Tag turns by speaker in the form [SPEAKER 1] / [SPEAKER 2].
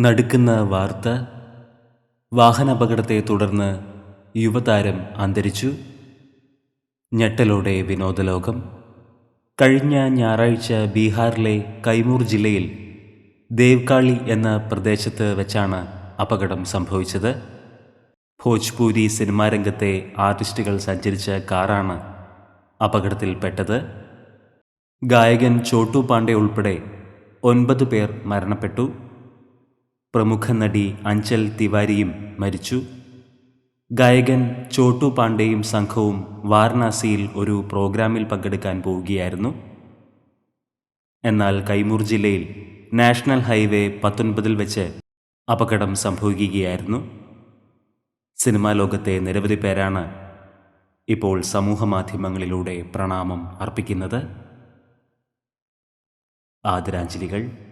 [SPEAKER 1] നടുക്കുന്ന വാർത്ത വാഹനാപകടത്തെ തുടർന്ന് യുവതാരം അന്തരിച്ചു. ഞെട്ടലോടെ വിനോദലോകം. കഴിഞ്ഞ ഞായറാഴ്ച ബീഹാറിലെ കൈമൂർ ജില്ലയിൽ ദേവ്കാളി എന്ന പ്രദേശത്ത് വെച്ചാണ് അപകടം സംഭവിച്ചത്. ഭോജ്പൂരി സിനിമാ രംഗത്തെ ആർട്ടിസ്റ്റുകൾ സഞ്ചരിച്ച കാറാണ് അപകടത്തിൽപ്പെട്ടത്. ഗായകൻ ചോട്ടു പാണ്ഡെ ഉൾപ്പെടെ ഒൻപത് പേർ മരണപ്പെട്ടു. പ്രമുഖ നടി അഞ്ചൽ തിവാരിയും മരിച്ചു. ഗായകൻ ചോട്ടു പാണ്ഡെയും സംഘവും വാരണാസിയിൽ ഒരു പ്രോഗ്രാമിൽ പങ്കെടുക്കാൻ പോവുകയായിരുന്നു. എന്നാൽ കൈമൂർ ജില്ലയിൽ നാഷണൽ ഹൈവേ പത്തൊൻപതിൽ വെച്ച് അപകടം സംഭവിക്കുകയായിരുന്നു. സിനിമാ ലോകത്തെ നിരവധി പേരാണ് ഇപ്പോൾ സമൂഹമാധ്യമങ്ങളിലൂടെ പ്രണാമം അർപ്പിക്കുന്നത്. ആദരാഞ്ജലികൾ.